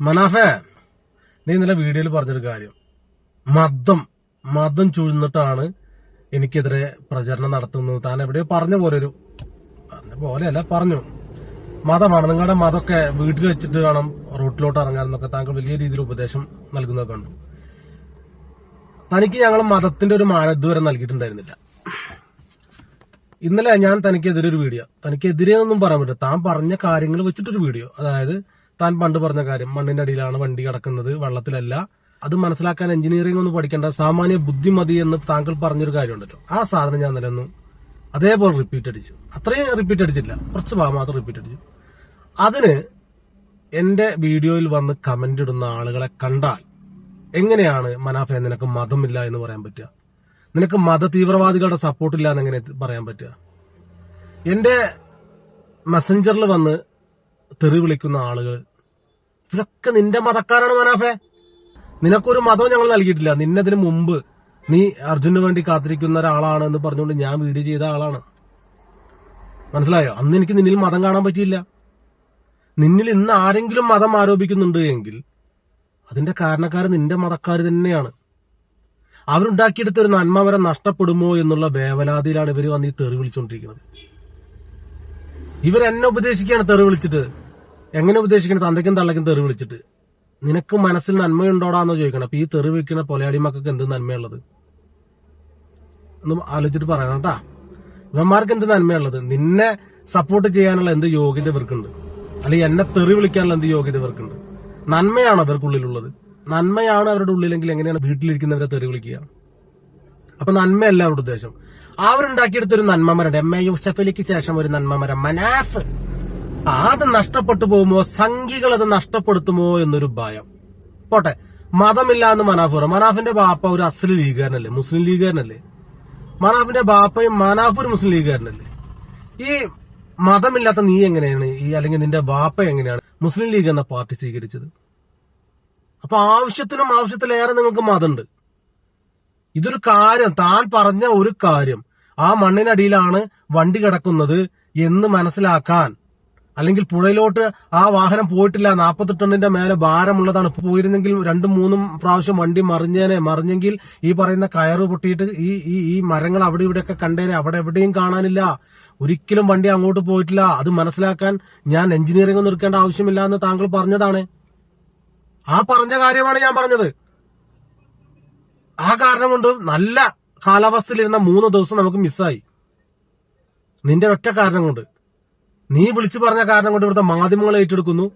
മനാഫേ നീ ഇന്നലെ വീഡിയോയിൽ പറഞ്ഞൊരു കാര്യം. മതം മതം ചുഴ്ന്നിട്ടാണ് എനിക്കെതിരെ പ്രചരണം നടത്തുന്നത്. താൻ എവിടെയോ പറഞ്ഞ പോലെ ഒരു പറഞ്ഞ പോലെയല്ല പറഞ്ഞു. മതമാണ്. നിങ്ങളുടെ മതമൊക്കെ വീട്ടിൽ വെച്ചിട്ട് വേണം റൂട്ടിലോട്ട് ഇറങ്ങാനെന്നൊക്കെ താങ്കൾ വലിയ രീതിയിൽ ഉപദേശം നൽകുന്നതൊക്കെ കണ്ടു. തനിക്ക് ഞങ്ങൾ മതത്തിന്റെ ഒരു മാനദ്വരം നൽകിയിട്ടുണ്ടായിരുന്നില്ല. ഇന്നലെ ഞാൻ തനിക്കെതിരെ ഒരു വീഡിയോ തനിക്കെതിരെ ഒന്നും പറയാൻ പറ്റില്ല. താൻ പറഞ്ഞ കാര്യങ്ങൾ വെച്ചിട്ടൊരു വീഡിയോ. അതായത് താൻ പണ്ട് പറഞ്ഞ കാര്യം. മണ്ണിന്റെ അടിയിലാണ് വണ്ടി കിടക്കുന്നത്. വെള്ളത്തിലല്ല. അത് മനസ്സിലാക്കാൻ എഞ്ചിനീയറിംഗ് ഒന്നും പഠിക്കേണ്ട സാമാന്യ ബുദ്ധിമതി എന്ന് താങ്കൾ പറഞ്ഞൊരു കാര്യമുണ്ടല്ലോ. ആ സാധനം ഞാൻ നിലന്നു അതേപോലെ റിപ്പീറ്റ് അടിച്ചു. അത്രയും റിപ്പീറ്റ് അടിച്ചില്ല. കുറച്ച് ഭാഗം മാത്രം റിപ്പീറ്റ് അടിച്ചു. അതിന് എന്റെ വീഡിയോയിൽ വന്ന് കമന്റ് ഇടുന്ന ആളുകളെ കണ്ടാൽ എങ്ങനെയാണ് മനാഫെ നിനക്ക് മതമില്ല എന്ന് പറയാൻ പറ്റുക? നിനക്ക് മത തീവ്രവാദികളുടെ സപ്പോർട്ട് ഇല്ല എന്ന് എങ്ങനെ പറയാൻ പറ്റുക? എന്റെ മെസ്സഞ്ചറിൽ വന്ന് തെറി വിളിക്കുന്ന ആളുകൾ ഇവരൊക്കെ നിന്റെ മതക്കാരാണ് മനാഫെ. നിനക്കൊരു മതവും ഞങ്ങൾ നൽകിയിട്ടില്ല. നിന്നതിന് മുമ്പ് നീ അർജുനു വേണ്ടി കാത്തിരിക്കുന്ന ഒരാളാണ് എന്ന് പറഞ്ഞുകൊണ്ട് ഞാൻ വീഡിയോ ചെയ്ത ആളാണ്. മനസ്സിലായോ? അന്ന് എനിക്ക് നിന്നിൽ മതം കാണാൻ പറ്റിയില്ല. നിന്നിൽ ഇന്ന് ആരെങ്കിലും മതം ആരോപിക്കുന്നുണ്ട് എങ്കിൽ അതിന്റെ കാരണക്കാർ നിന്റെ മതക്കാർ തന്നെയാണ്. അവരുണ്ടാക്കിയെടുത്ത ഒരു നന്മ വരെ നഷ്ടപ്പെടുമോ എന്നുള്ള വേവലാതിയിലാണ് ഇവർ വന്ന് ഈ തെറി വിളിച്ചുകൊണ്ടിരിക്കുന്നത് ഇവരെന്നെ ഉപദേശിക്കുകയാണ് തെറി വിളിച്ചിട്ട്. എങ്ങനെ ഉപദേശിക്കണം? തന്തയ്ക്കും തള്ളയ്ക്കും തെറി വിളിച്ചിട്ട്. നിനക്ക് മനസ്സിൽ നന്മയുണ്ടോടാന്ന് ചോദിക്കണം. അപ്പൊ ഈ തെറി വിളിക്കുന്ന പൊലയാടി മക്കൾക്ക് എന്ത് നന്മയുള്ളത്? ഒന്ന് ആലോചിച്ചിട്ട് പറയണം കേട്ടാ. ഇവന്മാർക്ക് എന്ത് നന്മയുള്ളത്? നിന്നെ സപ്പോർട്ട് ചെയ്യാനുള്ള എന്ത് യോഗ്യത ഇവർക്കുണ്ട്. അല്ലെങ്കിൽ എന്നെ തെറി വിളിക്കാനുള്ള എന്ത് യോഗ്യത ഇവർക്കുണ്ട്? നന്മയാണ് അവർക്കുള്ളിലുള്ളത്? നന്മയാണ് അവരുടെ ഉള്ളിലെങ്കിൽ എങ്ങനെയാണ് വീട്ടിലിരിക്കുന്നവരെ തെറി വിളിക്കുക? അപ്പൊ നന്മയല്ല അവരുടെ ഉദ്ദേശം. അവരുണ്ടാക്കിയെടുത്ത ഒരു നന്മമരം എം എ യൂസഫലിക്ക് ശേഷം ഒരു നന്മമരം. മനാഫ് അത് നഷ്ടപ്പെട്ടു പോകുമോ? സംഖ്യകൾ അത് നഷ്ടപ്പെടുത്തുമോ എന്നൊരു ഭയം. പോട്ടെ മതമില്ല എന്ന് മനാഫ് പറയും മനാഫിന്റെ ബാപ്പ ഒരു അസ്ലി ലീഗുകാരനല്ലേ? മുസ്ലിം ലീഗുകാരനല്ലേ? മനാഫിന്റെ ബാപ്പയും മനാഫ് ഒരു മുസ്ലിം ലീഗുകാരനല്ലേ? ഈ മതമില്ലാത്ത നീ എങ്ങനെയാണ്? ഈ അല്ലെങ്കിൽ നിന്റെ ബാപ്പ എങ്ങനെയാണ് മുസ്ലിം ലീഗ് എന്ന പാർട്ടി സ്വീകരിച്ചത്? അപ്പൊ ആവശ്യത്തിനും ആവശ്യത്തിലേറെ നിങ്ങൾക്ക് മതമുണ്ട്. ഇതൊരു കാര്യം താൻ പറഞ്ഞ ഒരു കാര്യം. ആ മണ്ണിനടിയിലാണ് വണ്ടി കിടക്കുന്നത് എന്ന് മനസ്സിലാക്കാൻ. അല്ലെങ്കിൽ പുഴയിലോട്ട് ആ വാഹനം പോയിട്ടില്ല നാൽപ്പത്തി ടണ്ണിന്റെ മേലെ ഭാരമുള്ളതാണ്. പോയിരുന്നെങ്കിൽ രണ്ടും മൂന്നും പ്രാവശ്യം വണ്ടി മറിഞ്ഞേനെ മറിഞ്ഞെങ്കിൽ ഈ പറയുന്ന കയറ് പൊട്ടിയിട്ട് ഈ ഈ ഈ മരങ്ങൾ അവിടെ ഇവിടെയൊക്കെ കണ്ടേനെ. അവിടെ എവിടെയും കാണാനില്ല. ഒരിക്കലും വണ്ടി അങ്ങോട്ട് പോയിട്ടില്ല. അത് മനസ്സിലാക്കാൻ ഞാൻ എഞ്ചിനീയറിംഗ് ഒന്നും എടുക്കേണ്ട ആവശ്യമില്ല എന്ന് താങ്കൾ പറഞ്ഞതാണ്. ആ പറഞ്ഞ കാര്യമാണ് ഞാൻ പറഞ്ഞത്. ആ കാരണം കൊണ്ട് നല്ല കാലാവസ്ഥയിലിരുന്ന മൂന്ന് ദിവസം നമുക്ക് മിസ്സായി. നിന്റെ ഒറ്റ കാരണം കൊണ്ട്. നീ വിളിച്ചു പറഞ്ഞ കാരണം കൊണ്ട് ഇവിടുത്തെ മാധ്യമങ്ങൾ ഏറ്റെടുക്കുന്നു.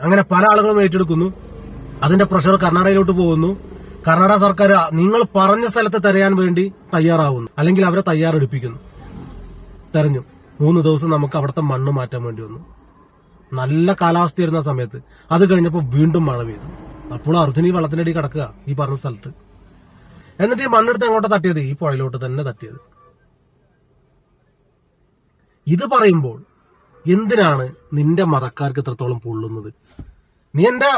അങ്ങനെ പല ആളുകളും ഏറ്റെടുക്കുന്നു. അതിന്റെ പ്രഷർ കർണാടകയിലോട്ട് പോകുന്നു. കർണാടക സർക്കാർ നിങ്ങൾ പറഞ്ഞ സ്ഥലത്ത് തെരയാൻ വേണ്ടി തയ്യാറാവുന്നു. അല്ലെങ്കിൽ അവരെ തയ്യാറെടുപ്പിക്കുന്നു. തെരഞ്ഞു. മൂന്ന് ദിവസം നമുക്ക് അവിടുത്തെ മണ്ണ് മാറ്റാൻ വേണ്ടി വന്നു. നല്ല കാലാവസ്ഥ ഇരുന്ന സമയത്ത്. അത് കഴിഞ്ഞപ്പോൾ വീണ്ടും മഴ പെയ്തു. അപ്പോൾ അർജുനീ വെള്ളത്തിനടി കിടക്കുക ഈ പറഞ്ഞ സ്ഥലത്ത്. എന്നിട്ട് ഈ മണ്ണെടുത്ത് എങ്ങോട്ടാ തട്ടിയത്? ഈ പുഴയിലോട്ട് തന്നെ തട്ടിയത്. ഇത് പറയുമ്പോൾ എന്തിനാണ് നിന്റെ മതക്കാർക്ക് ഇത്രത്തോളം പൊള്ളുന്നത്? നീ എന്റെ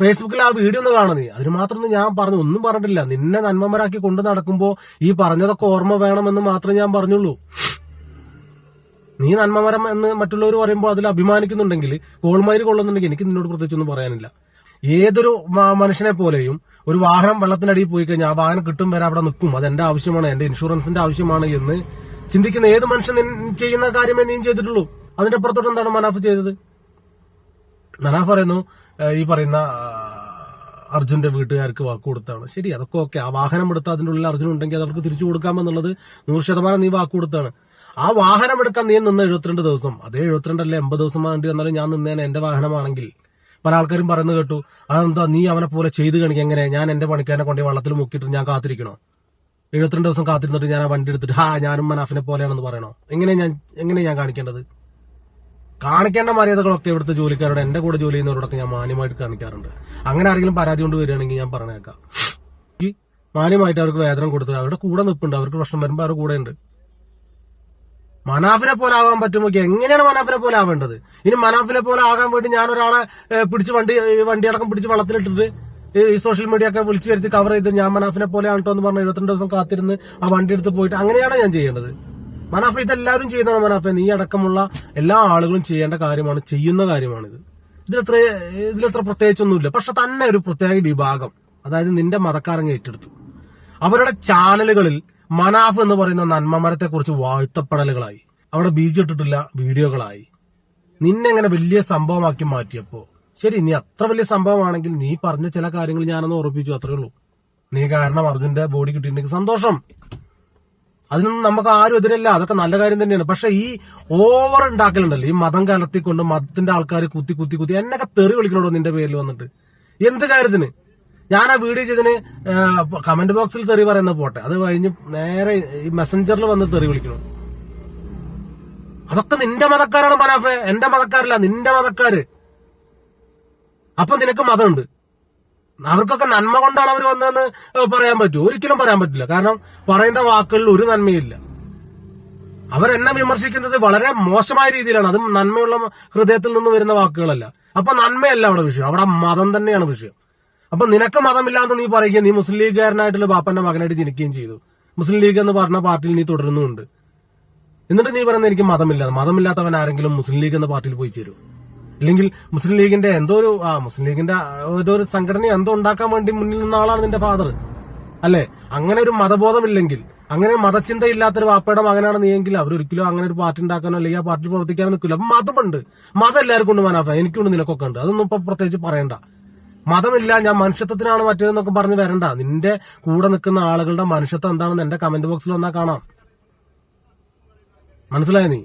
ഫേസ്ബുക്കിൽ ആ വീഡിയോ ഒന്ന് കാണുന്നത് അതിന് മാത്രം ഒന്നും ഞാൻ പറഞ്ഞു ഒന്നും പറഞ്ഞിട്ടില്ല. നിന്നെ നന്മമരാക്കി കൊണ്ടു നടക്കുമ്പോ ഈ പറഞ്ഞതൊക്കെ ഓർമ്മ വേണമെന്ന് മാത്രമേ ഞാൻ പറഞ്ഞുള്ളൂ. നീ നന്മമരം എന്ന് മറ്റുള്ളവർ പറയുമ്പോൾ അതിൽ അഭിമാനിക്കുന്നുണ്ടെങ്കിൽ കോൾമയിര് കൊള്ളുന്നുണ്ടെങ്കിൽ എനിക്ക് നിന്നോട് പ്രത്യേകിച്ച് ഒന്നും പറയാനില്ല. ഏതൊരു മനുഷ്യനെ പോലെയും ഒരു വാഹനം വെള്ളത്തിനടിയിൽ പോയി കഴിഞ്ഞാൽ ആ വാഹനം കിട്ടും വരെ അവിടെ നിൽക്കും. അത് എന്റെ ആവശ്യമാണ് എന്റെ ഇൻഷുറൻസിന്റെ ആവശ്യമാണ് എന്ന് ചിന്തിക്കുന്ന ഏത് മനുഷ്യൻ ചെയ്യുന്ന കാര്യമേ നീ ചെയ്തിട്ടുള്ളൂ. അതിന്റെ അപ്പുറത്തോട്ട് എന്താണ് മനാഫ് ചെയ്തത്? മനാഫ് പറയുന്നു ഈ പറയുന്ന അർജുന്റെ വീട്ടുകാർക്ക് വാക്ക് കൊടുത്താണ്. ശരി അതൊക്കെ ഓക്കെ. ആ വാഹനം എടുത്ത് അതിന്റെ ഉള്ളിൽ അർജുൻ ഉണ്ടെങ്കിൽ അത് അവർക്ക് തിരിച്ചു കൊടുക്കാമെന്നുള്ളത് നൂറ് ശതമാനം നീ വാക്ക് കൊടുത്താണ്. ആ വാഹനം എടുക്കാൻ നീ നിന്ന് എഴുപത്തിരണ്ട് ദിവസം. അതേ എഴുപത്തിരണ്ടല്ലേ എൺപത് ദിവസം വേണ്ടി വന്നാലും ഞാൻ നിന്നേനെ എന്റെ വാഹനമാണെങ്കിൽ. പല ആൾക്കാരും പറയുന്നത് കേട്ടു അതെന്താ നീ അവനെ പോലെ ചെയ്ത് കാണിക്കുക എങ്ങനെ? ഞാൻ എന്റെ പണിക്കാരനെ കൊണ്ട് വള്ളത്തിൽ മുക്കിയിട്ട് ഞാൻ കാത്തിരിക്കണോ? എഴുപത്തിരണ്ട് ദിവസം കാത്തിരുന്നിട്ട് ഞാൻ ആ വണ്ടി എടുത്തിട്ട് ഹാ ഞാനും മനാഫിനെ പോലെയാണെന്ന് പറയണോ? എങ്ങനെ ഞാൻ എങ്ങനെ ഞാൻ കാണിക്കേണ്ടത്? കാണിക്കേണ്ട മര്യാദകളൊക്കെ ഇവിടുത്തെ ജോലിക്കാരോട് എന്റെ കൂടെ ജോലി ചെയ്യുന്നവരോടൊക്കെ ഞാൻ മാന്യമായിട്ട് കാണിക്കാറുണ്ട്. അങ്ങനെ ആരെങ്കിലും പരാതി കൊണ്ട് വരികയാണെങ്കിൽ ഞാൻ പറഞ്ഞേക്കാം. മാന്യമായിട്ട് അവർക്ക് വേതനം കൊടുത്ത് അവരുടെ കൂടെ നിൽപ്പുണ്ട് അവർക്ക് പ്രശ്നം വരുമ്പോൾ അവരുടെ കൂടെ ഉണ്ട് മനാഫിനെ പോലെ ആകാൻ പറ്റുമോ എങ്ങനെയാണ് മനാഫിനെ പോലെ ആവേണ്ടത്? ഇനി മനാഫിനെ പോലെ ആകാൻ വേണ്ടി ഞാൻ ഒരാളെ പിടിച്ച് വണ്ടി വണ്ടിയടക്കം പിടിച്ച് വള്ളത്തിലിട്ടിട്ട് ഈ- സോഷ്യൽ മീഡിയ ഒക്കെ വിളിച്ചു വരുത്തി കവർ ചെയ്ത് ഞാൻ മനാഫിനെ പോലെ ആണോ എന്ന് പറഞ്ഞ എഴുപത്തിരണ്ട് ദിവസം കാത്തിരുന്ന് ആ വണ്ടി എടുത്ത് പോയിട്ട് അങ്ങനെയാണ് ഞാൻ ചെയ്യേണ്ടത്. മനാഫ ഇതെല്ലാവരും ചെയ്യുന്നതാണ് മനാഫ. നീ അടക്കമുള്ള എല്ലാ ആളുകളും ചെയ്യേണ്ട കാര്യമാണ് ചെയ്യുന്ന കാര്യമാണിത്. ഇതിലെത്ര ഇതിലെത്ര പ്രത്യേകിച്ചൊന്നുമില്ല. പക്ഷെ തന്നെ ഒരു പ്രത്യേക വിഭാഗം അതായത് നിന്റെ മതക്കാരങ്ങ് ഏറ്റെടുത്തു. അവരുടെ ചാനലുകളിൽ മനാഫ് എന്ന് പറയുന്ന നന്മമരത്തെ കുറിച്ച് വാഴ്ത്തപ്പെടലുകളായി. അവിടെ ബീജ് ഇട്ടിട്ടില്ല വീഡിയോകളായി. നിന്നെങ്ങനെ വലിയ സംഭവമാക്കി മാറ്റിയപ്പോ? ശരി നീ അത്ര വലിയ സംഭവമാണെങ്കിൽ നീ പറഞ്ഞ ചില കാര്യങ്ങൾ ഞാനൊന്ന് ഉറപ്പിച്ചു അത്രേ ഉള്ളൂ. നീ കാരണം അർജുന്റെ ബോഡി കിട്ടിയിട്ടുണ്ടെങ്കിൽ സന്തോഷം. അതിനൊന്നും നമുക്ക് ആരും എതിരല്ല അതൊക്കെ നല്ല കാര്യം തന്നെയാണ്. പക്ഷെ ഈ ഓവർ ഉണ്ടാക്കലുണ്ടല്ലോ ഈ മതം കലർത്തിക്കൊണ്ട് മതത്തിന്റെ ആൾക്കാർ കുത്തി കുത്തി കുത്തി എന്നൊക്കെ തെറി വിളിക്കണോടോ നിന്റെ പേരിൽ വന്നിട്ട്? എന്ത് കാര്യത്തിന്? ഞാൻ ആ വീഡിയോ ചെയ്തതിന് കമന്റ് ബോക്സിൽ തെറി പറയുന്ന പോട്ടെ. അത് കഴിഞ്ഞ് നേരെ ഈ മെസ്സഞ്ചറിൽ വന്ന് തെറി വിളിക്കണം അതൊക്കെ നിന്റെ മതക്കാരാണ് മനാഫെ. എന്റെ മതക്കാരല്ല നിന്റെ മതക്കാര്. അപ്പൊ നിനക്ക് മതമുണ്ട്. അവർക്കൊക്കെ നന്മ കൊണ്ടാണ് അവർ വന്നതെന്ന് പറയാൻ പറ്റൂ. ഒരിക്കലും പറയാൻ പറ്റില്ല. കാരണം പറയുന്ന വാക്കുകളിൽ ഒരു നന്മയില്ല. അവരെന്നെ വിമർശിക്കുന്നത് വളരെ മോശമായ രീതിയിലാണ്. അതും നന്മയുള്ള ഹൃദയത്തിൽ നിന്ന് വരുന്ന വാക്കുകളല്ല. അപ്പൊ നന്മയല്ല അവിടെ വിഷയം. അവിടെ മതം തന്നെയാണ് വിഷയം. അപ്പൊ നിനക്ക് മതമില്ലാന്ന് നീ പറയുകയും നീ മുസ്ലിം ലീഗുകാരനായിട്ടുള്ള ബാപ്പന്റെ മകനായിട്ട് ജനിക്കുകയും ചെയ്തു. മുസ്ലിം ലീഗ് എന്ന് പറഞ്ഞ പാർട്ടിയിൽ നീ തുടരുന്നുമുണ്ട്. എന്നിട്ട് നീ പറയുന്നത് എനിക്ക് മതമില്ല. മതമില്ലാത്തവൻ ആരെങ്കിലും മുസ്ലിം ലീഗ് എന്ന പാർട്ടിയിൽ പോയി ചേരും. അല്ലെങ്കിൽ മുസ്ലിം ലീഗിന്റെ എന്തോ ഒരു ആ മുസ്ലിം ലീഗിന്റെ ഏതോ ഒരു സംഘടന എന്തോ ഉണ്ടാക്കാൻ വേണ്ടി മുന്നിൽ നിന്ന ആളാണ് നിന്റെ ഫാദർ അല്ലെ? അങ്ങനെ ഒരു മതബോധമില്ലെങ്കിൽ അങ്ങനെ മതചിന്ത ഇല്ലാത്തൊരു വാപ്പയുടെ മകനാണ് നീയെങ്കിൽ അവരൊരിക്കലും അങ്ങനെ ഒരു പാർട്ടി ഉണ്ടാക്കാനോ അല്ലെങ്കിൽ ആ പാർട്ടിയിൽ പ്രവർത്തിക്കാനോ നിൽക്കില്ല. അപ്പൊ മതമുണ്ട്. മതം എല്ലാവർക്കും ഉണ്ട് മനാഫ. എനിക്കുണ്ട് നിനക്കൊക്കെ ഉണ്ട്. അതൊന്നും ഇപ്പൊ പ്രത്യേകിച്ച് പറയണ്ട. മതമില്ല ഞാൻ മനുഷ്യത്വത്തിനാണ് മറ്റേതെന്നൊക്കെ പറഞ്ഞ് വരണ്ട. നിന്റെ കൂടെ നിൽക്കുന്ന ആളുകളുടെ മനുഷ്യത്വം എന്താണെന്ന് എന്റെ കമന്റ് ബോക്സിൽ വന്നാൽ കാണാം. മനസ്സിലായ നീ?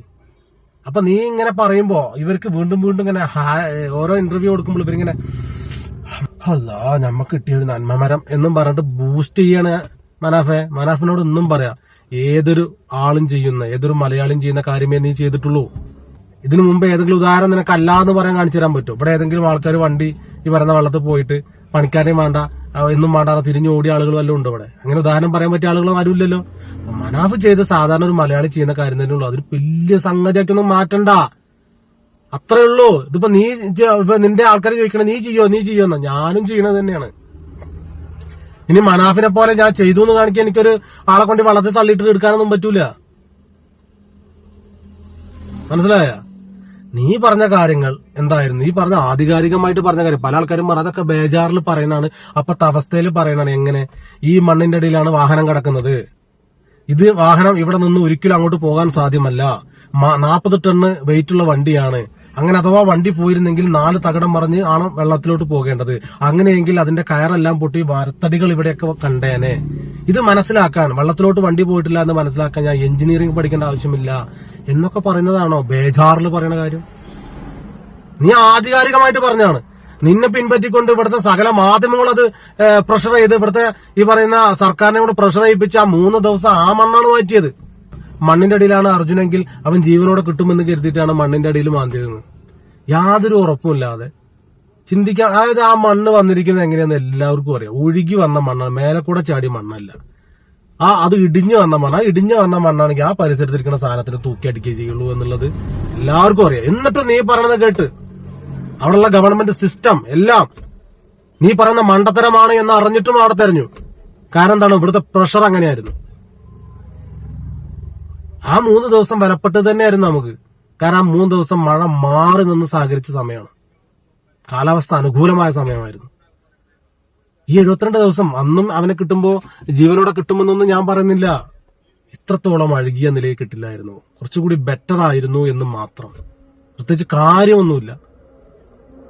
അപ്പൊ നീ ഇങ്ങനെ പറയുമ്പോ ഇവർക്ക് വീണ്ടും വീണ്ടും ഇങ്ങനെ ഓരോ ഇന്റർവ്യൂ കൊടുക്കുമ്പോൾ ഇവരിങ്ങനെ അല്ലാ ഞമ്മക്ക് കിട്ടിയ ഒരു നന്മമരം എന്നും പറഞ്ഞിട്ട് ബൂസ്റ്റ് ചെയ്യാണ് മനാഫെ. മനാഫിനോട് ഒന്നും പറയാം ഏതൊരു ആളും ചെയ്യുന്ന ഏതൊരു മലയാളിയും ചെയ്യുന്ന കാര്യമേ നീ ചെയ്തിട്ടുള്ളൂ. ഇതിനു മുമ്പ് ഏതെങ്കിലും ഉദാഹരണം നിനക്ക് അല്ലാന്ന് പറയാൻ കാണിച്ചു തരാൻ പറ്റും. ഇവിടെ ഏതെങ്കിലും ആൾക്കാർ വണ്ടി ഈ പറയുന്ന വെള്ളത്തിൽ പോയിട്ട് പണിക്കാരെയും വേണ്ട എന്നും വേണ്ട തിരിഞ്ഞു ഓടിയ ആളുകൾ വല്ലതും ഉണ്ട് ഇവിടെ? അങ്ങനെ ഉദാഹരണം പറയാൻ പറ്റിയ ആളുകളും ആരുമില്ലല്ലോ. മനാഫ് ചെയ്ത് സാധാരണ ഒരു മലയാളി ചെയ്യുന്ന കാര്യം തന്നെ ഉള്ളൂ. അതിന് വലിയ സംഗതിയാക്കൊന്നും മാറ്റണ്ട. അത്രേ ഉള്ളൂ. ഇതിപ്പോ നീ ഇപ്പൊ നിന്റെ ആൾക്കാർ ചോദിക്കണേ നീ ചെയ്യോ നീ ചെയ്യോ എന്നാ. ഞാനും ചെയ്യണത് തന്നെയാണ്. ഇനി മനാഫിനെ പോലെ ഞാൻ ചെയ്തു എന്ന് കാണിക്കാൻ എനിക്കൊരു ആളെ കൊണ്ട് വള്ളത്തിൽ തള്ളിയിട്ട് എടുക്കാനൊന്നും പറ്റൂല. മനസ്സിലായ? നീ പറഞ്ഞ കാര്യങ്ങൾ എന്തായിരുന്നു? നീ പറഞ്ഞ ആധികാരികമായിട്ട് പറഞ്ഞ കാര്യം. പല ആൾക്കാരും പറഞ്ഞു അതൊക്കെ ബേജാറിൽ പറയുന്നതാണ്. അപ്പത്തെ അവസ്ഥയിൽ പറയുന്നതാണ് എങ്ങനെ? ഈ മണ്ണിന്റെ അടിയിലാണ് വാഹനം കിടക്കുന്നത്. ഇത് വാഹനം ഇവിടെ നിന്ന് ഒരിക്കലും അങ്ങോട്ട് പോകാൻ സാധ്യമല്ല. നാൽപ്പത് വെയിറ്റ് ഉള്ള വണ്ടിയാണ്. അങ്ങനെ അഥവാ വണ്ടി പോയിരുന്നെങ്കിൽ നാല് തകടം മറിഞ്ഞ് ആണ് വെള്ളത്തിലോട്ട് പോകേണ്ടത്. അങ്ങനെയെങ്കിൽ അതിന്റെ കയറെല്ലാം പൊട്ടി വരത്തടികൾ ഇവിടെയൊക്കെ കണ്ടേനെ. ഇത് മനസ്സിലാക്കാൻ വെള്ളത്തിലോട്ട് വണ്ടി പോയിട്ടില്ല എന്ന് മനസ്സിലാക്കാൻ ഞാൻ എഞ്ചിനീയറിംഗ് പഠിക്കേണ്ട ആവശ്യമില്ല എന്നൊക്കെ പറയുന്നതാണോ ബേജാറിൽ പറയുന്ന കാര്യം? നീ ആധികാരികമായിട്ട് പറഞ്ഞാണ്. നിന്നെ പിൻപറ്റിക്കൊണ്ട് ഇവിടുത്തെ സകല മാധ്യമങ്ങൾ അത് പ്രഷർ ചെയ്ത് ഇവിടുത്തെ ഈ പറയുന്ന സർക്കാരിനെ കൂടെ പ്രഷർ ചെയ്യിപ്പിച്ച് ആ മൂന്ന് ദിവസം ആ മണ്ണാണ് മാറ്റിയത്. മണ്ണിന്റെ അടിയിലാണ് അർജുനെങ്കിൽ അവൻ ജീവനോടെ കിട്ടുമെന്ന് കരുതിയിട്ടാണ് മണ്ണിന്റെ അടിയിൽ മാന്തിയതെന്ന് യാതൊരു ഉറപ്പുമില്ലാതെ ചിന്തിക്കാൻ അതായത് ആ മണ്ണ് വന്നിരിക്കുന്നത് എങ്ങനെയാന്ന് എല്ലാവർക്കും അറിയാം. ഒഴുകി വന്ന മണ്ണാണ് മേലെ കൂടെ ചാടി മണ്ണല്ല. ആ അത് ഇടിഞ്ഞു വന്ന മണ്ണ. ഇടിഞ്ഞു വന്ന മണ്ണാണെങ്കിൽ ആ പരിസരത്തിരിക്കുന്ന സാധനത്തിന് തൂക്കി അടിക്കുകയേ ചെയ്യുള്ളൂ എന്നുള്ളത് എല്ലാവർക്കും അറിയാം. എന്നിട്ട് നീ പറയണത് കേട്ട്. അവിടെയുള്ള ഗവൺമെന്റ് സിസ്റ്റം എല്ലാം നീ പറയുന്ന മണ്ടത്തരമാണ് എന്ന് അറിഞ്ഞിട്ടും അവിടെ തെരഞ്ഞു. കാരണം എന്താണ്? ഇവിടുത്തെ പ്രഷർ അങ്ങനെയായിരുന്നു. ആ മൂന്ന് ദിവസം വിലപ്പെട്ടത് തന്നെയായിരുന്നു നമുക്ക്. കാരണം ആ മൂന്ന് ദിവസം മഴ മാറി നിന്ന് സഹകരിച്ച സമയമാണ്. കാലാവസ്ഥ അനുകൂലമായ സമയമായിരുന്നു. ഈ എഴുപത്തിരണ്ട് ദിവസം അന്നും അവനെ കിട്ടുമ്പോൾ ജീവനോടെ കിട്ടുമെന്നൊന്നും ഞാൻ പറയുന്നില്ല. ഇത്രത്തോളം അഴുകിയ നിലയിൽ കിട്ടില്ലായിരുന്നു. കുറച്ചുകൂടി ബെറ്റർ ആയിരുന്നു എന്ന് മാത്രം. പ്രത്യേകിച്ച് കാര്യമൊന്നുമില്ല.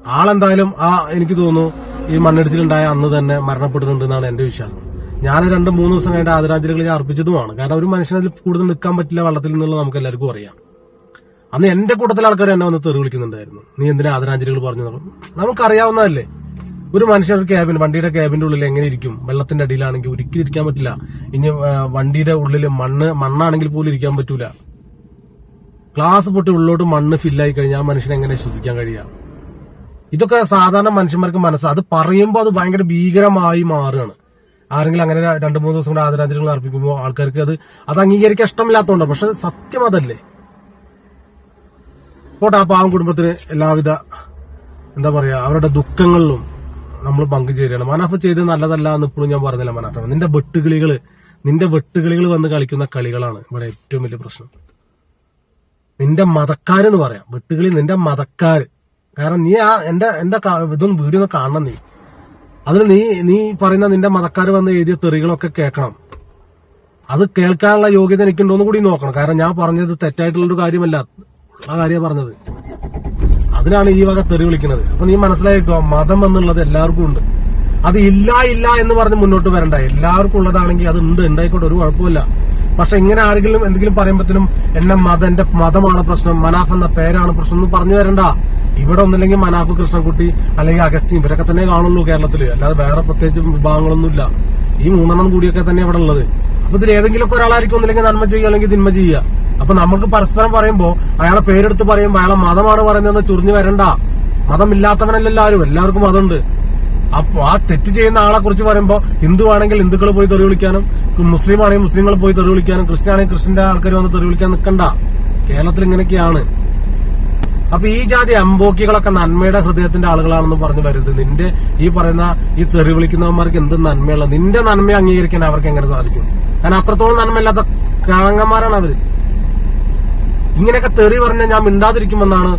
ആളെന്തായാലും ആ എനിക്ക് തോന്നുന്നു ഈ മണ്ണിടിച്ചിലുണ്ടായ അന്ന് തന്നെ മരണപ്പെട്ടിട്ടുണ്ട് എന്നാണ് എന്റെ വിശ്വാസം. ഞാൻ രണ്ട് മൂന്ന് ദിവസം കഴിഞ്ഞ ആദരാഞ്ജലികൾ ഞാൻ അർപ്പിച്ചതുമാണ്. കാരണം ഒരു മനുഷ്യനതിൽ കൂടുതൽ നിൽക്കാൻ പറ്റില്ല വള്ളത്തിൽ നിന്നുള്ള നമുക്ക് എല്ലാവർക്കും അറിയാം. അന്ന് എന്റെ കൂട്ടത്തിലെ ആൾക്കാർ എന്നെ വന്ന് തെറി വിളിക്കുന്നുണ്ടായിരുന്നു. നീ എന്തിനാ ആദരാഞ്ജലികൾ പറഞ്ഞു. നമുക്കറിയാവുന്നതല്ലേ. ഒരു മനുഷ്യൻ ഒരു ക്യാബിൻ വണ്ടിയുടെ ക്യാബിന്റെ ഉള്ളിൽ എങ്ങനെ ഇരിക്കും? വെള്ളത്തിന്റെ അടിയിലാണെങ്കിൽ ഒരിക്കലും ഇരിക്കാൻ പറ്റില്ല. ഇനി വണ്ടിയുടെ ഉള്ളിൽ മണ്ണ് മണ്ണാണെങ്കിൽ പോലും ഇരിക്കാൻ പറ്റൂല. ഗ്ലാസ് പൊട്ടി ഉള്ളിലോട്ട് മണ്ണ് ഫില്ലായി കഴിഞ്ഞാൽ മനുഷ്യനെ എങ്ങനെ ശ്വസിക്കാൻ കഴിയുക ഇതൊക്കെ സാധാരണ മനുഷ്യന്മാർക്ക് മനസ്സ് അത് പറയുമ്പോൾ അത് ഭയങ്കര ഭീകരമായി മാറുകയാണ്. ആരെങ്കിലും അങ്ങനെ രണ്ട് മൂന്ന് ദിവസം കൂടെ ആദരാഞ്ജലികൾ അർപ്പിക്കുമ്പോൾ ആൾക്കാർക്ക് അത് അത് അംഗീകരിക്കാൻ ഇഷ്ടമില്ലാത്തതുകൊണ്ട് പക്ഷെ സത്യം അതല്ലേ? പോട്ടെ ആ പാവം കുടുംബത്തിന് എല്ലാവിധ എന്താ പറയാ അവരുടെ ദുഃഖങ്ങളിലും നമ്മൾ പങ്കുചേരുകയാണ്. മനാഫ് ചെയ്ത് നല്ലതല്ല എന്ന് ഇപ്പോഴും ഞാൻ പറഞ്ഞില്ല മനാഫ്. നിന്റെ വെട്ടുകിളികൾ നിന്റെ വെട്ടുകിളികൾ വന്ന് കളിക്കുന്ന കളികളാണ് ഇവിടെ ഏറ്റവും വലിയ പ്രശ്നം. നിന്റെ മതക്കാരെന്ന് പറയാം. വെട്ടുകിളി നിന്റെ മതക്കാര്. കാരണം നീ ആ എന്റെ എന്റെ ഇതൊന്നും വീഡിയോ ഒന്ന് കാണണം നീ. അതിൽ നീ നീ പറയുന്ന നിന്റെ മതക്കാർ വന്ന് എഴുതിയ തെറികളൊക്കെ കേൾക്കണം. അത് കേൾക്കാനുള്ള യോഗ്യത എനിക്കുണ്ടോന്ന് കൂടി നോക്കണം. കാരണം ഞാൻ പറഞ്ഞത് തെറ്റായിട്ടുള്ളൊരു കാര്യമല്ല. ഉള്ള കാര്യമാണ് പറഞ്ഞത്. അതിനാണ് ഈ വക തെറി വിളിക്കുന്നത്. അപ്പൊ നീ മനസ്സിലായിട്ടോ മതം എന്നുള്ളത് എല്ലാവർക്കും ഉണ്ട്. അത് ഇല്ല ഇല്ല എന്ന് പറഞ്ഞ് മുന്നോട്ട് വരണ്ട. എല്ലാവർക്കും ഉള്ളതാണെങ്കിൽ അത് ഉണ്ട്. ഉണ്ടായിക്കോട്ടെ ഒരു കുഴപ്പമില്ല പക്ഷെ ഇങ്ങനെ ആരെങ്കിലും എന്തെങ്കിലും പറയുമ്പോഴത്തേനും എന്നെ മതം എന്റെ മതമാണ് പ്രശ്നം മനാഫ് എന്ന പേരാണ് പ്രശ്നം എന്ന് പറഞ്ഞു തരണ്ട ഇവിടെ ഒന്നില്ലെങ്കിൽ മനാഫ് കൃഷ്ണൻകുട്ടി അല്ലെങ്കിൽ അഗസ്റ്റിൻ ഇവരൊക്കെ തന്നെ കാണുള്ളൂ കേരളത്തിൽ അല്ലാതെ വേറെ പ്രത്യേകിച്ച് വിഭാഗങ്ങളൊന്നുമില്ല. ഈ മൂന്നെണ്ണം കൂടിയൊക്കെ തന്നെ ഇവിടെ ഉള്ളത്. അപ്പൊ ഇതിൽ ഏതെങ്കിലുമൊക്കെ ഒരാളായിരിക്കും ഒന്നില്ലെങ്കിൽ നന്മ ചെയ്യുക അല്ലെങ്കിൽ തിന്മ ചെയ്യുക. അപ്പൊ നമുക്ക് പരസ്പരം പറയുമ്പോൾ അയാളെ പേരെടുത്ത് പറയുമ്പോൾ അയാളെ മതമാണ് പറയുന്നതെന്ന് ചുറിഞ്ഞു വരണ്ട. മതമില്ലാത്തവനല്ലല്ലോ ആരും എല്ലാവർക്കും മതമുണ്ട്. അപ്പൊ ആ തെറ്റ് ചെയ്യുന്ന ആളെ കുറിച്ച് പറയുമ്പോ ഹിന്ദു ആണെങ്കിൽ ഹിന്ദുക്കൾ പോയി തെറി വിളിക്കാനും മുസ്ലിം ആണെങ്കിൽ മുസ്ലിങ്ങൾ പോയി തെറി വിളിക്കാനും ക്രിസ്ത്യൻ ആണെങ്കിൽ ക്രിസ്ത്യന്റെ ആൾക്കാർ വന്ന് തെറി വിളിക്കാൻ നിൽക്കണ്ട കേരളത്തിൽ ഇങ്ങനെയൊക്കെയാണ്. അപ്പൊ ഈ ജാതി അമ്പോക്കികളൊക്കെ നന്മയുടെ ഹൃദയത്തിന്റെ ആളുകളാണെന്ന് പറഞ്ഞു വരുന്നത് നിന്റെ ഈ പറയുന്ന ഈ തെറി വിളിക്കുന്നവന്മാർക്ക് എന്ത് നന്മയുള്ള നിന്റെ നന്മ അംഗീകരിക്കാൻ അവർക്ക് എങ്ങനെ സാധിക്കും? കാരണം അത്രത്തോളം നന്മയില്ലാത്ത കാളങ്ങന്മാരാണ് അവർ. ഇങ്ങനെയൊക്കെ തെറി പറഞ്ഞാൽ ഞാൻ മിണ്ടാതിരിക്കുമെന്നാണ്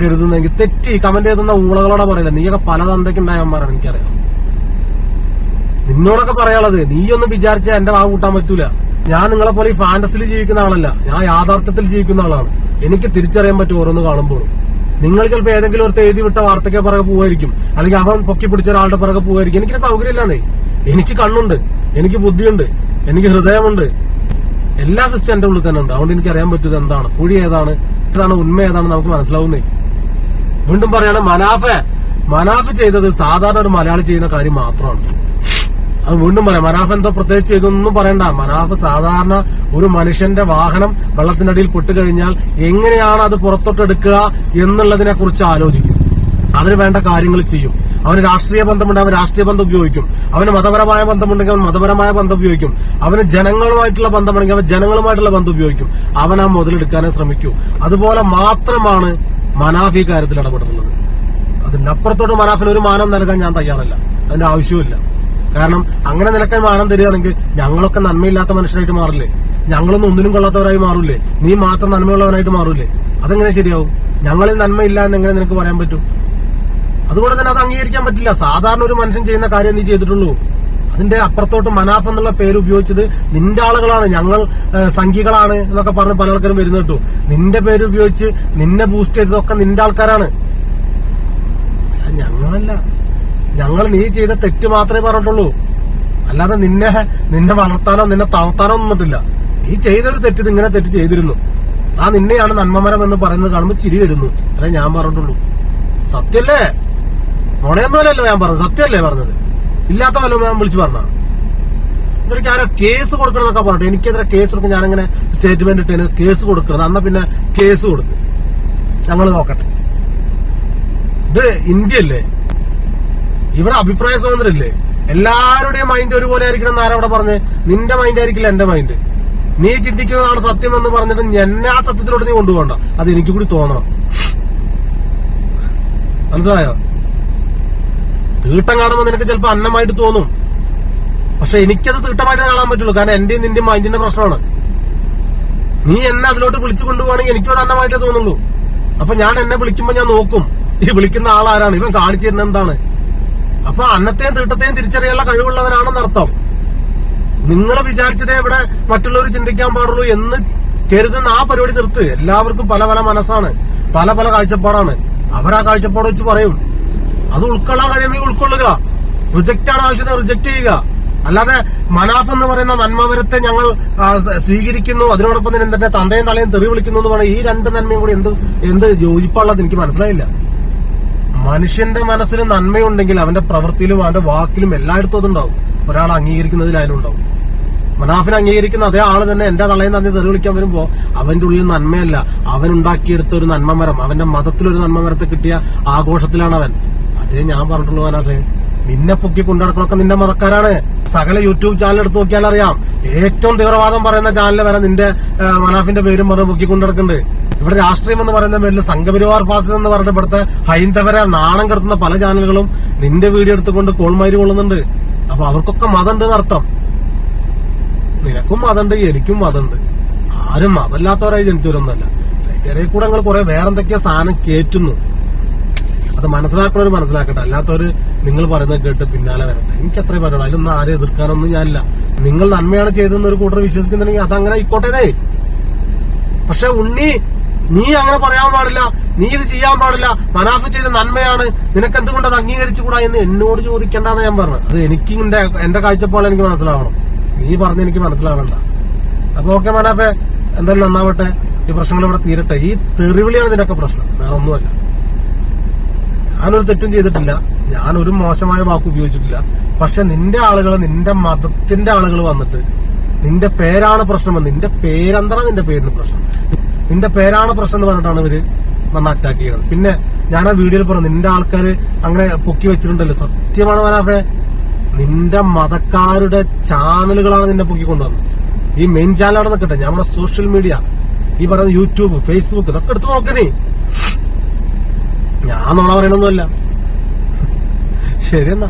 കരുതുന്നതെങ്കിൽ തെറ്റി കമന്റ് എഴുതുന്ന ഊളകളോടെ പറയില്ല നീയൊക്കെ പല തന്തയ്ക്കുണ്ടായവന്മാരാണ് എനിക്കറിയാം. നിന്നോടൊക്കെ പറയാനുള്ളത് നീയൊന്നും വിചാരിച്ച എന്റെ വാ കൂട്ടാൻ പറ്റൂല. ഞാൻ നിങ്ങളെ പോലെ ഈ ഫാന്റസിയിൽ ജീവിക്കുന്ന ആളല്ല. ഞാൻ യാഥാർത്ഥ്യത്തിൽ ജീവിക്കുന്ന ആളാണ്. എനിക്ക് തിരിച്ചറിയാൻ പറ്റും ഓരോന്ന് കാണുമ്പോഴും. നിങ്ങൾ ചിലപ്പോൾ ഏതെങ്കിലും ഒരു എഴുതി വിട്ട വാർത്തയ്ക്ക് പിറകെ പോവായിരിക്കും. അല്ലെങ്കിൽ അവൻ പൊക്കി പിടിച്ച ഒരാളുടെ പിറകെ പോവായിരിക്കും. എനിക്ക് സൗകര്യമില്ലാന്നേ. എനിക്ക് കണ്ണുണ്ട്. എനിക്ക് ബുദ്ധിയുണ്ട്. എനിക്ക് ഹൃദയമുണ്ട്. എല്ലാ സിസ്റ്റം എന്റെ ഉള്ളിൽ തന്നെ ഉണ്ട്. അതുകൊണ്ട് എനിക്ക് അറിയാൻ പറ്റുന്നത് എന്താണ്? കുഴി ഏതാണ്? ഏതാണ് ഉണ്മ ഏതാണ് നമുക്ക് മനസ്സിലാവുന്നേ. വീണ്ടും പറയാണ് മനാഫെ. മനാഫ് ചെയ്തത് സാധാരണ ഒരു മലയാളി ചെയ്യുന്ന കാര്യം മാത്രമാണ്. അത് വീണ്ടും പറയാം മനാഫ് എന്തോ പ്രത്യേകിച്ച് ചെയ്തൊന്നും പറയണ്ട. മനാഫ് സാധാരണ ഒരു മനുഷ്യന്റെ വാഹനം വെള്ളത്തിനടിയിൽ പെട്ടുകഴിഞ്ഞാൽ എങ്ങനെയാണ് അത് പുറത്തോട്ടെടുക്കുക എന്നുള്ളതിനെ കുറിച്ച് ആലോചിക്കും. അതിന് വേണ്ട കാര്യങ്ങൾ ചെയ്യും. അവന് രാഷ്ട്രീയ ബന്ധമുണ്ടെങ്കിൽ അവൻ രാഷ്ട്രീയ ബന്ധം ഉപയോഗിക്കും. അവന് മതപരമായ ബന്ധമുണ്ടെങ്കിൽ അവൻ മതപരമായ ബന്ധം ഉപയോഗിക്കും. അവന് ജനങ്ങളുമായിട്ടുള്ള ബന്ധമുണ്ടെങ്കിൽ അവൻ ജനങ്ങളുമായിട്ടുള്ള ബന്ധം ഉപയോഗിക്കും. അവൻ ആ മുതലെടുക്കാനേ ശ്രമിക്കൂ. അതുപോലെ മാത്രമാണ് മനാഫി കാര്യത്തിൽ ഇടപെടുന്നത് അതിനപ്പുറത്തോട്ട് മനാഫിന് ഒരു മാനം നൽകാൻ ഞാൻ തയ്യാറല്ല. അതിന്റെ ആവശ്യമില്ല കാരണം അങ്ങനെ നിനക്ക് മാനം തരികയാണെങ്കിൽ ഞങ്ങളൊക്കെ നന്മയില്ലാത്ത മനുഷ്യരായിട്ട് മാറില്ലേ? ഞങ്ങളൊന്നും ഒന്നിനും കൊള്ളാത്തവരായി മാറൂലേ നീ മാത്രം നന്മയുള്ളവനായിട്ട് മാറൂലേ അതെങ്ങനെ ശരിയാവും? ഞങ്ങളിൽ നന്മയില്ല എന്നെങ്ങനെ നിനക്ക് പറയാൻ പറ്റും? അതുകൊണ്ട് തന്നെ അത് അംഗീകരിക്കാൻ പറ്റില്ല. സാധാരണ ഒരു മനുഷ്യൻ ചെയ്യുന്ന കാര്യം നീ ചെയ്തിട്ടുള്ളൂ. അതിന്റെ അപ്പുറത്തോട്ട് മനാഫ് എന്നുള്ള പേര് ഉപയോഗിച്ചത് നിന്റെ ആളുകളാണ്. ഞങ്ങൾ സംഖ്യകളാണ് എന്നൊക്കെ പറഞ്ഞ് പല ആൾക്കാരും വരുന്ന കേട്ടു. നിന്റെ പേര് ഉപയോഗിച്ച് നിന്നെ ബൂസ്റ്റ് ചെയ്തതൊക്കെ നിന്റെ ആൾക്കാരാണ്. ഞങ്ങളല്ല. ഞങ്ങൾ നീ ചെയ്ത തെറ്റ് മാത്രമേ പറഞ്ഞിട്ടുള്ളൂ. അല്ലാതെ നിന്നെ നിന്നെ വളർത്താനോ നിന്നെ തളർത്താനോ ഒന്നിട്ടില്ല നീ ചെയ്തൊരു തെറ്റ് ഇങ്ങനെ തെറ്റ് ചെയ്തിരുന്നു. ആ നിന്നെയാണ് നന്മമരം എന്ന് പറയുന്നത് കാണുമ്പോൾ ചിരി വരുന്നു. അത്രേ ഞാൻ പറഞ്ഞിട്ടുള്ളൂ. സത്യല്ലേ നുണയൊന്നുമല്ലല്ലോ ഞാൻ പറഞ്ഞത്. സത്യമല്ലേ പറഞ്ഞത്? ഇല്ലാത്ത വല്ല ഞാൻ വിളിച്ചു പറഞ്ഞ എനിക്ക് ആരോ കേസ് കൊടുക്കണം എന്നൊക്കെ പറഞ്ഞിട്ട് എനിക്കെതിരെ കേസ് കൊടുക്കും ഞാനിങ്ങനെ സ്റ്റേറ്റ്മെന്റ് ഇട്ടതിന് കേസ് കൊടുക്കണം അന്ന പിന്നെ കേസ് കൊടുക്കും. ഞങ്ങൾ നോക്കട്ടെ. ഇത് ഇന്ത്യയല്ലേ? ഇവിടെ അഭിപ്രായ സ്വാതന്ത്ര്യല്ലേ? എല്ലാവരുടെയും മൈൻഡ് ഒരുപോലെ ആയിരിക്കണം എന്ന് അവിടെ പറഞ്ഞ്? നിന്റെ മൈൻഡ് ആയിരിക്കില്ല എന്റെ മൈൻഡ് നീ ചിന്തിക്കുന്നതാണ് സത്യം എന്ന് പറഞ്ഞിട്ട് എന്നെ ആ സത്യത്തിലോട്ട് നീ കൊണ്ടുപോകണ്ട. അത് എനിക്ക് കൂടി തോന്നണം. മനസ്സിലായോ? തീട്ടം കാണുമ്പോൾ നിനക്ക് ചിലപ്പോൾ അന്നമായിട്ട് തോന്നും. പക്ഷെ എനിക്കത് തീട്ടമായിട്ട് കാണാൻ പറ്റുള്ളൂ. കാരണം എന്റെയും നിന്റെയും മൈൻഡിന്റെ പ്രശ്നമാണ്. നീ എന്നെ അതിലോട്ട് വിളിച്ചു കൊണ്ടുപോവാണെങ്കിൽ എനിക്കും അത് അന്നമായിട്ടേ തോന്നുള്ളൂ. അപ്പൊ ഞാൻ എന്നെ വിളിക്കുമ്പോൾ ഞാൻ നോക്കും ഈ വിളിക്കുന്ന ആളാരാണ് ഇവൻ കാണിച്ചു തരുന്നത് എന്താണ്? അപ്പൊ അന്നത്തെയും തീട്ടത്തെയും തിരിച്ചറിയാനുള്ള കഴിവുള്ളവനാണെന്ന് അർത്ഥം. നിങ്ങൾ വിചാരിച്ചതേ ഇവിടെ മറ്റുള്ളവർ ചിന്തിക്കാൻ പാടുള്ളൂ എന്ന് കരുതുന്ന ആ പരിപാടി നിർത്ത്. എല്ലാവർക്കും പല പല മനസ്സാണ്. പല പല കാഴ്ചപ്പാടാണ്. അവരാ കാഴ്ചപ്പാട് വെച്ച് പറയും. അത് ഉൾക്കൊള്ളാൻ കഴിയുമെങ്കിൽ ഉൾക്കൊള്ളുക. റിജക്റ്റ് ആണ് ആവശ്യം റിജക്ട് ചെയ്യുക. അല്ലാതെ മനാഫ് എന്ന് പറയുന്ന നന്മവരത്തെ ഞങ്ങൾ സ്വീകരിക്കുന്നു. അതിനോടൊപ്പം തന്നെ എന്റെ തന്തയും തലയും തെറി വിളിക്കുന്നു എന്ന് പറഞ്ഞാൽ ഈ രണ്ട് നന്മയും കൂടി എന്ത് എന്ത് യോജിപ്പുള്ളത് എനിക്ക് മനസ്സിലായില്ല. മനുഷ്യന്റെ മനസ്സിൽ നന്മയുണ്ടെങ്കിൽ അവന്റെ പ്രവൃത്തിയിലും അവന്റെ വാക്കിലും എല്ലായിടത്തും അതുണ്ടാവും. ഒരാൾ അംഗീകരിക്കുന്നതിലായാലും ഉണ്ടാവും. മനാഫിനെ അംഗീകരിക്കുന്ന അതേ ആൾ തന്നെ എന്റെ തലയും തന്നെ തെറി വിളിക്കാൻ വരുമ്പോ അവന്റെ ഉള്ളിൽ നന്മയല്ല. അവൻ ഉണ്ടാക്കിയെടുത്ത ഒരു നന്മമരം അവന്റെ മതത്തിലൊരു നന്മമരത്തെ കിട്ടിയ ആഘോഷത്തിലാണ് അവൻ. അതേ ഞാൻ പറഞ്ഞിട്ടുള്ളൂ അതിനകത്ത് നിന്നെ പൊക്കി കൊണ്ടുനടക്കണൊക്കെ നിന്റെ മതക്കാരാണ്. സകല യൂട്യൂബ് ചാനൽ എടുത്ത് നോക്കിയാൽ അറിയാം. ഏറ്റവും തീവ്രവാദം പറയുന്ന ചാനൽ വരെ നിന്റെ മനാഫിന്റെ പേരും പറഞ്ഞ് പൊക്കി കൊണ്ടുനടക്കുന്നുണ്ട്. ഇവിടെ രാഷ്ട്രീയം എന്ന് പറയുന്ന പേരിൽ സംഘപരിവാർ ഫാസിസം എന്ന് പറഞ്ഞ ഇവിടുത്തെ ഹൈന്ദവരെ നാണം കെടുത്തുന്ന പല ചാനലുകളും നിന്റെ വീഡിയോ എടുത്തുകൊണ്ട് കോൾമൈര് കൊള്ളുന്നുണ്ട്. അപ്പൊ അവർക്കൊക്കെ മതമുണ്ട് എന്നർത്ഥം നിനക്കും മതമുണ്ട് എനിക്കും മതമുണ്ട്. ആരും മതമില്ലാത്തവരായി ജനിച്ചവരൊന്നല്ല ഇടയിൽ കൂടെ നിങ്ങൾ കുറെ വേറെന്തൊക്കെയോ സാധനം കേറ്റുന്നു. അത് മനസ്സിലാക്കണവർ മനസ്സിലാക്കട്ടെ. അല്ലാത്തവര് നിങ്ങൾ പറയുന്നത് കേട്ട് പിന്നാലെ വരട്ടെ. എനിക്ക് അത്രയും പറയുള്ളൂ അതിലൊന്നും ആരെ എതിർക്കാനൊന്നും ഞാനില്ല. നിങ്ങൾ നന്മയാണ് ചെയ്തതെന്ന് ഒരു കൂട്ടർ വിശ്വസിക്കുന്നുണ്ടെങ്കിൽ അതങ്ങനെ ആയിക്കോട്ടേതേ പക്ഷെ ഉണ്ണി നീ അങ്ങനെ പറയാൻ പാടില്ല. നീ ഇത് ചെയ്യാൻ പാടില്ല. മനാഫ് ചെയ്ത നന്മയാണ്. നിനക്ക് എന്തുകൊണ്ട് അത് അംഗീകരിച്ചുകൂടാ എന്ന് എന്നോട് ചോദിക്കേണ്ടെന്ന് ഞാൻ പറഞ്ഞു അത് എനിക്ക് എന്റെ എന്റെ കാഴ്ചപ്പാട് എനിക്ക് മനസ്സിലാവണം. നീ പറഞ്ഞ എനിക്ക് മനസ്സിലാവണ്ട. അപ്പൊ ഓക്കെ മനാഫെ എന്തായാലും നന്നാവട്ടെ. ഈ പ്രശ്നങ്ങൾ ഇവിടെ തീരട്ടെ. ഈ തെറിവിളിയാണ് ഇതിനൊക്കെ പ്രശ്നം. വേറെ ഒന്നുമല്ല ഞാനൊരു തെറ്റും ചെയ്തിട്ടില്ല. ഞാൻ ഒരു മോശമായ വാക്ക് ഉപയോഗിച്ചിട്ടില്ല. പക്ഷെ നിന്റെ ആളുകൾ നിന്റെ മതത്തിന്റെ ആളുകൾ വന്നിട്ട് നിന്റെ പേരാണ് പ്രശ്നം നിന്റെ പേരെന്താണ് നിന്റെ പേരിന് പ്രശ്നം? നിന്റെ പേരാണ് പ്രശ്നം എന്ന് പറഞ്ഞിട്ടാണ് ഇവർ വന്ന് അറ്റാക്ക് ചെയ്യുന്നത് പിന്നെ ഞാൻ ആ വീഡിയോയിൽ പറഞ്ഞു നിന്റെ ആൾക്കാർ അങ്ങനെ പൊക്കി വെച്ചിട്ടുണ്ടല്ലോ. സത്യമാണ് മനാഫെ. നിന്റെ മതക്കാരുടെ ചാനലുകളാണ് നിന്നെ പൊക്കി കൊണ്ടുവന്നത് ഈ മെയിൻ ചാനലാണ് നിൽക്കട്ടെ നമ്മുടെ സോഷ്യൽ മീഡിയ ഈ പറയുന്ന യൂട്യൂബ് ഫേസ്ബുക്ക് ഇതൊക്കെ എടുത്ത് നോക്ക് നീ. ഞാൻ നോണ പറയണൊന്നുമല്ല ശരി എന്നാ